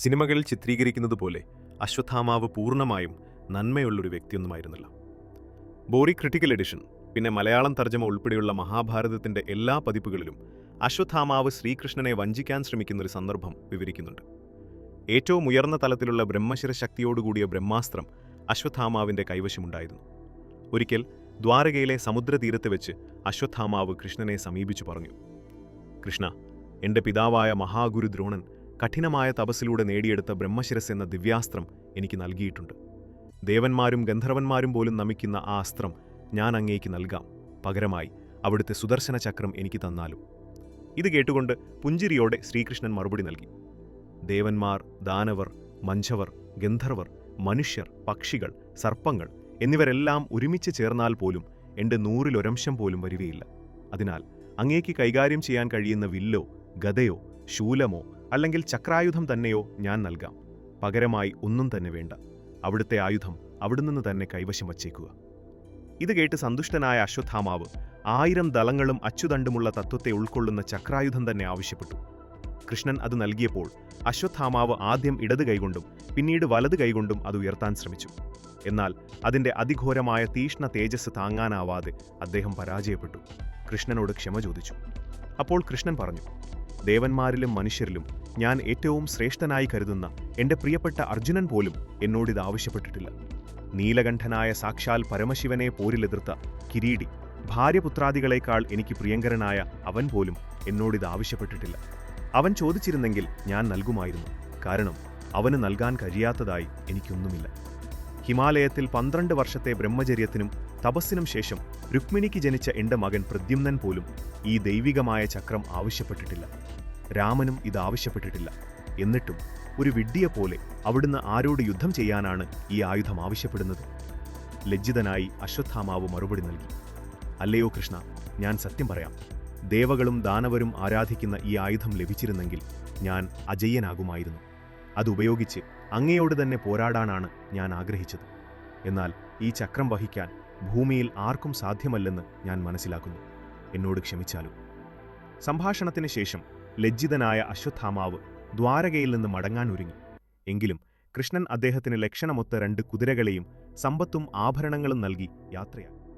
സിനിമകളിൽ ചിത്രീകരിക്കുന്നത് പോലെ അശ്വത്ഥാമാവ് പൂർണമായും നന്മയുള്ളൊരു വ്യക്തിയൊന്നുമായിരുന്നില്ല. ബോറി ക്രിട്ടിക്കൽ എഡിഷൻ പിന്നെ മലയാളം തർജമ ഉൾപ്പെടെയുള്ള മഹാഭാരതത്തിന്റെ എല്ലാ പതിപ്പുകളിലും അശ്വത്ഥാമാവ് ശ്രീകൃഷ്ണനെ വഞ്ചിക്കാൻ ശ്രമിക്കുന്ന ഒരു സന്ദർഭം വിവരിക്കുന്നുണ്ട്. ഏറ്റവും ഉയർന്ന തലത്തിലുള്ള ബ്രഹ്മശിര ശക്തിയോടുകൂടിയ ബ്രഹ്മാസ്ത്രം അശ്വത്ഥാമാവിന്റെ കൈവശമുണ്ടായിരുന്നു. ഒരിക്കൽ ദ്വാരകയിലെ സമുദ്രതീരത്ത് വെച്ച് അശ്വത്ഥാമാവ് കൃഷ്ണനെ സമീപിച്ചു പറഞ്ഞു കൃഷ്ണ എന്റെ പിതാവായ മഹാഗുരു ദ്രോണൻ കഠിനമായ തപസ്സിലൂടെ നേടിയെടുത്ത ബ്രഹ്മശിരസ് എന്ന ദിവ്യാസ്ത്രം എനിക്ക് നൽകിയിട്ടുണ്ട്. ദേവന്മാരും ഗന്ധർവന്മാരും പോലും നമിക്കുന്ന ആ അസ്ത്രം ഞാൻ അങ്ങേക്ക് നൽകാം. പകരമായി അവിടുത്തെ സുദർശന ചക്രം എനിക്ക് തന്നാലും. ഇത് കേട്ടുകൊണ്ട് പുഞ്ചിരിയോടെ ശ്രീകൃഷ്ണൻ മറുപടി നൽകി. ദേവന്മാർ ദാനവർ മഞ്ചവർ ഗന്ധർവർ മനുഷ്യർ പക്ഷികൾ സർപ്പങ്ങൾ എന്നിവരെല്ലാം ഒരുമിച്ച് ചേർന്നാൽ പോലും എന്റെ നൂറിലൊരംശം പോലും വരികയില്ല. അതിനാൽ അങ്ങേക്ക് കൈകാര്യം ചെയ്യാൻ കഴിയുന്ന വില്ലോ ഗതയോ ശൂലമോ അല്ലെങ്കിൽ ചക്രായുധം തന്നെയോ ഞാൻ നൽകാം. പകരമായി ഒന്നും തന്നെ വേണ്ട. അവിടുത്തെ ആയുധം അവിടുന്ന് തന്നെ കൈവശം വച്ചേക്കുക. ഇത് കേട്ട് സന്തുഷ്ടനായ അശ്വത്ഥാമാവ് ആയിരം ദളങ്ങളും അച്ചുതണ്ടുമുള്ള തത്വത്തെ ഉൾക്കൊള്ളുന്ന ചക്രായുധം തന്നെ ആവശ്യപ്പെട്ടു. കൃഷ്ണൻ അത് നൽകിയപ്പോൾ അശ്വത്ഥാമാവ് ആദ്യം ഇടത് കൈകൊണ്ടും പിന്നീട് വലത് കൈകൊണ്ടും അത് ഉയർത്താൻ ശ്രമിച്ചു. എന്നാൽ അതിന്റെ അതിഘോരമായ തീഷ്ണ തേജസ് താങ്ങാനാവാതെ അദ്ദേഹം പരാജയപ്പെട്ടു. കൃഷ്ണനോട് ക്ഷമ ചോദിച്ചു. അപ്പോൾ കൃഷ്ണൻ പറഞ്ഞു ദേവന്മാരിലും മനുഷ്യരിലും ഞാൻ ഏറ്റവും ശ്രേഷ്ഠനായി കരുതുന്ന എന്റെ പ്രിയപ്പെട്ട അർജുനൻ പോലും എന്നോടിത് ആവശ്യപ്പെട്ടിട്ടില്ല. നീലകണ്ഠനായ സാക്ഷാൽ പരമശിവനെ പോരിലെതിർത്ത കിരീടി ഭാര്യപുത്രാദികളേക്കാൾ എനിക്ക് പ്രിയങ്കരനായ അവൻ പോലും എന്നോടിത് ആവശ്യപ്പെട്ടിട്ടില്ല. അവൻ ചോദിച്ചിരുന്നെങ്കിൽ ഞാൻ നൽകുമായിരുന്നു. കാരണം അവന് നൽകാൻ കഴിയാത്തതായി എനിക്കൊന്നുമില്ല. ഹിമാലയത്തിൽ പന്ത്രണ്ട് വർഷത്തെ ബ്രഹ്മചര്യത്തിനും തപസ്സിനും ശേഷം രുക്മിണിക്ക് ജനിച്ച എന്റെ മകൻ പ്രദ്യുമ്നൻ പോലും ഈ ദൈവികമായ ചക്രം ആവശ്യപ്പെട്ടിട്ടില്ല. രാമനും ഇത് ആവശ്യപ്പെട്ടിട്ടില്ല. എന്നിട്ടും ഒരു വിഡ്ഢിയെ പോലെ അവിടുന്ന് ആരോട് യുദ്ധം ചെയ്യാനാണ് ഈ ആയുധം ആവശ്യപ്പെടുന്നത്? ലജ്ജിതനായി അശ്വത്ഥാമാവ് മറുപടി നൽകി. അല്ലയോ കൃഷ്ണ ഞാൻ സത്യം പറയാം. ദേവകളും ദാനവരും ആരാധിക്കുന്ന ഈ ആയുധം ലഭിച്ചിരുന്നെങ്കിൽ ഞാൻ അജയ്യനാകുമായിരുന്നു അതുപയോഗിച്ച് അങ്ങയോട് തന്നെ പോരാടാനാണ് ഞാൻ ആഗ്രഹിച്ചത്. എന്നാൽ ഈ ചക്രം വഹിക്കാൻ ഭൂമിയിൽ ആർക്കും സാധ്യമല്ലെന്ന് ഞാൻ മനസ്സിലാക്കുന്നു. എന്നോട് ക്ഷമിച്ചാലും. സംഭാഷണത്തിന് ശേഷം ലജ്ജിതനായ അശ്വത്ഥാമാവ് ദ്വാരകയിൽ നിന്ന് മടങ്ങാൻ ഒരുങ്ങി. എങ്കിലും കൃഷ്ണൻ അദ്ദേഹത്തിന് ലക്ഷണമൊത്ത രണ്ട് കുതിരകളെയും സമ്പത്തും ആഭരണങ്ങളും നൽകി യാത്രയാക്കി